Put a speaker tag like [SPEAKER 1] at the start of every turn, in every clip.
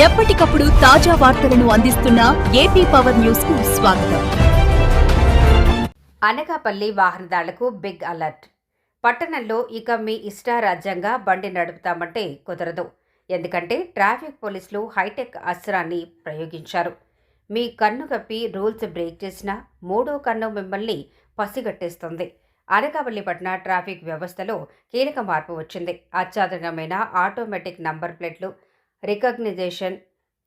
[SPEAKER 1] ఎప్పటికప్పుడు తాజా వార్తలను అందిస్తున్న ఏపీ పవర్ న్యూస్కు స్వాగతం.
[SPEAKER 2] అనకాపల్లి వాహనదారులకు బిగ్ అలర్ట్. పట్టణంలో ఇక మీ ఇష్టారాజ్యంగా బండి నడుపుతామంటే కుదరదు. ఎందుకంటే ట్రాఫిక్ పోలీసులు హైటెక్ అస్త్రాన్ని ప్రయోగించారు. మీ కన్ను కప్పి రూల్స్ బ్రేక్ చేసినా మూడో కన్ను మిమ్మల్ని పసిగట్టేస్తుంది. అనకాపల్లి పట్టణ ట్రాఫిక్ వ్యవస్థలో కీలక మార్పు వచ్చింది. అత్యాధునికమైన ఆటోమేటిక్ నంబర్ ప్లేట్లు రికగ్నిజేషన్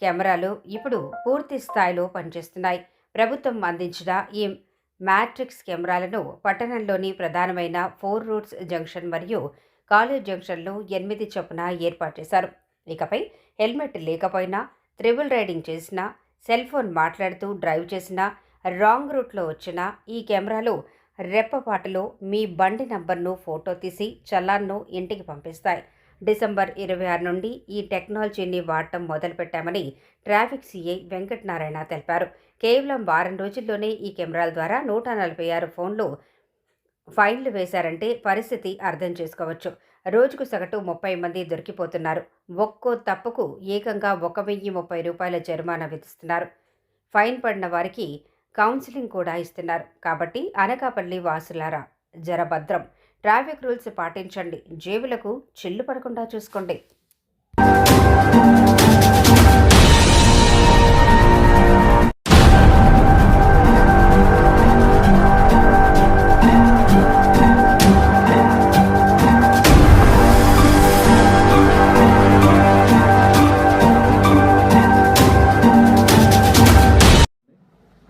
[SPEAKER 2] కెమెరాలు ఇప్పుడు పూర్తి స్థాయిలో పనిచేస్తున్నాయి. ప్రభుత్వం అందించిన ఈ మ్యాట్రిక్స్ కెమెరాలను పట్టణంలోని ప్రధానమైన ఫోర్ రూట్స్ జంక్షన్ మరియు కాలేజ్ జంక్షన్లు ఎనిమిది చొప్పున ఏర్పాటు చేశారు. ఇకపై హెల్మెట్ లేకపోయినా త్రిబుల్ రైడింగ్ చేసినా సెల్ ఫోన్ మాట్లాడుతూ డ్రైవ్ చేసినా రాంగ్ రూట్లో వచ్చిన ఈ కెమెరాలు రెప్పపాటులో మీ బండి నంబర్ను ఫోటో తీసి చల్లాన్ను ఇంటికి పంపిస్తాయి. డిసెంబర్ ఇరవై ఆరు నుండి ఈ టెక్నాలజీని వాడటం మొదలుపెట్టామని ట్రాఫిక్ సీఐ వెంకటనారాయణ తెలిపారు. కేవలం వారం రోజుల్లోనే ఈ కెమెరాల ద్వారా నూట నలభై ఆరు ఫోన్లు ఫైన్లు వేశారంటే పరిస్థితి అర్థం చేసుకోవచ్చు. రోజుకు సగటు ముప్పై మంది దొరికిపోతున్నారు. ఒక్కో తప్పుకు ఏకంగా ఒక వెయ్యి ముప్పై రూపాయల జరిమానా విధిస్తున్నారు. ఫైన్ పడిన వారికి కౌన్సిలింగ్ కూడా ఇస్తున్నారు. కాబట్టి అనకాపల్లి వాసులారా జరభద్రం ట్రాఫిక్ రూల్స్ పాటించండి. జేబులకు చిల్లు పడకుండా చూసుకోండి.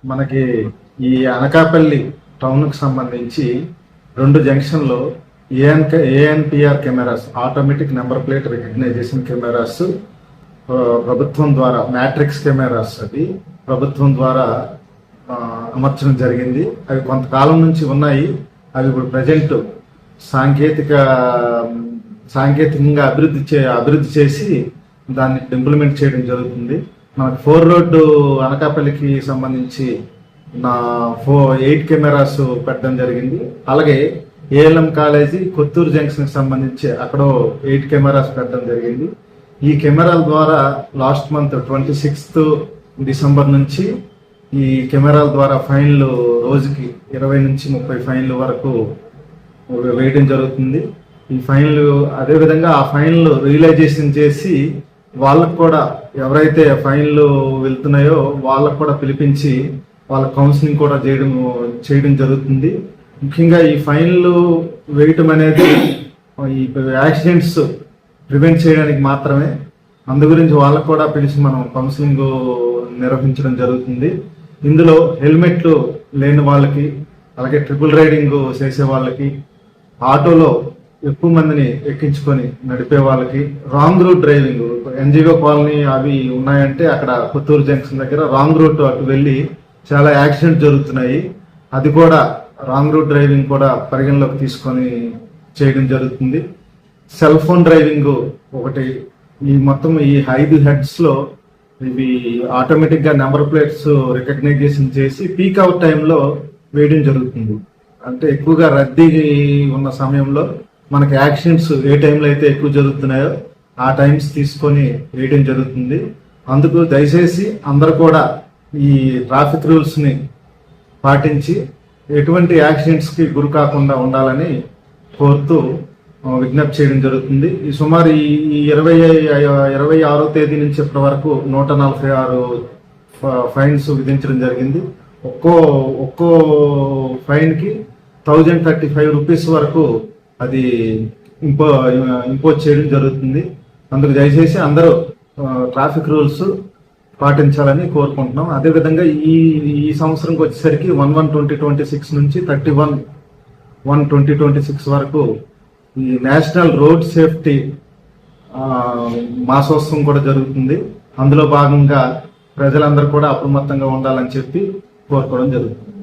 [SPEAKER 3] మనకి ఈ అనకాపల్లి టౌన్కు సంబంధించి రెండు జంక్షన్లో AN ANPR cameras automatic number plate recognition cameras ప్రభుత్వం ద్వారా మ్యాట్రిక్స్ కెమెరాస్ అవి ప్రభుత్వం ద్వారా అమర్చడం జరిగింది. అవి కొంతకాలం నుంచి ఉన్నాయి. అవి ఇప్పుడు ప్రజెంట్ సాంకేతిక సాంకేతికంగా అభివృద్ధి చే అభివృద్ధి చేసి దాన్ని ఇంప్లిమెంట్ చేయడం జరుగుతుంది. మనకు ఫోర్ రోడ్డు అనకాపల్లికి సంబంధించి నా ఫో ఎయిట్ కెమెరాస్ పెట్టడం జరిగింది. అలాగే ఏఎల్ఎం కాలేజీ కొత్తూరు జంక్షన్కి సంబంధించి అక్కడ ఎయిట్ కెమెరాస్ పెట్టడం జరిగింది. ఈ కెమెరాల ద్వారా last month twenty sixth December నుంచి ఈ కెమెరాల ద్వారా ఫైన్లు రోజుకి ఇరవై నుంచి ముప్పై ఫైన్లు వరకు వేయడం జరుగుతుంది. ఈ ఫైన్లు అదేవిధంగా ఆ ఫైన్లు రియలైజేషన్ చేసి వాళ్ళకు కూడా ఎవరైతే ఫైన్లు వెళ్తున్నాయో వాళ్ళకు కూడా పిలిపించి వాళ్ళ కౌన్సిలింగ్ కూడా చేయడం చేయడం జరుగుతుంది. ముఖ్యంగా ఈ ఫైన్లు వేయటం అనేది ఈ యాక్సిడెంట్స్ ప్రివెంట్ చేయడానికి మాత్రమే. అందు గురించి వాళ్ళకు కూడా పిలిచి మనం కౌన్సిలింగ్ నిర్వహించడం జరుగుతుంది. ఇందులో హెల్మెట్లు లేని వాళ్ళకి అలాగే ట్రిపుల్ రైడింగ్ చేసే వాళ్ళకి ఆటోలో ఎక్కువ మందిని ఎక్కించుకొని నడిపే వాళ్ళకి wrong route driving NGO colony అవి ఉన్నాయంటే అక్కడ పుత్తూరు జంక్షన్ దగ్గర రాంగ్ రూట్ అటు వెళ్ళి చాలా యాక్సిడెంట్ జరుగుతున్నాయి. అది కూడా రాంగ్ రూట్ డ్రైవింగ్ కూడా పరిగణలోకి తీసుకొని చేయడం జరుగుతుంది. సెల్ ఫోన్ డ్రైవింగ్ ఒకటి. ఈ మొత్తం ఈ ఐదు హెడ్స్లో ఇవి ఆటోమేటిక్గా నెంబర్ ప్లేట్స్ రికగ్నైజేషన్ చేసి పీక్ అవుట్ టైంలో వేయడం జరుగుతుంది. అంటే ఎక్కువగా రద్దీ ఉన్న సమయంలో మనకి యాక్సిడెంట్స్ ఏ టైంలో అయితే ఎక్కువ జరుగుతున్నాయో ఆ టైమ్స్ తీసుకొని వేయడం జరుగుతుంది. అందుకు దయచేసి అందరు కూడా ఈ ట్రాఫిక్ రూల్స్ని పాటించి ఎటువంటి యాక్సిడెంట్స్కి గురి కాకుండా ఉండాలని కోరుతూ విజ్ఞప్తి చేయడం జరుగుతుంది. ఈ సుమారు ఈ ఇరవై ఇరవై ఆరో తేదీ నుంచి ఇప్పటి వరకు నూట నలభై ఆరు ఫ- ఫైన్స్ విధించడం జరిగింది. ఒక్కో ఒక్కో ఫైన్కి థౌజండ్ థర్టీ ఫైవ్ రూపీస్ వరకు అది ఇంపో ఇంపోజ్ చేయడం జరుగుతుంది. అందుకు దయచేసి అందరూ ట్రాఫిక్ రూల్స్ పాటించాలని కోరుకుంటున్నాం. అదేవిధంగా ఈ ఈ సంవత్సరంకి వచ్చేసరికి one one twenty twenty six నుంచి thirty one one twenty twenty six వరకు ఈ నేషనల్ రోడ్ సేఫ్టీ మాసోత్సవం కూడా జరుగుతుంది. అందులో భాగంగా ప్రజలందరూ కూడా అప్రమత్తంగా ఉండాలని చెప్పి కోరుకోవడం జరుగుతుంది.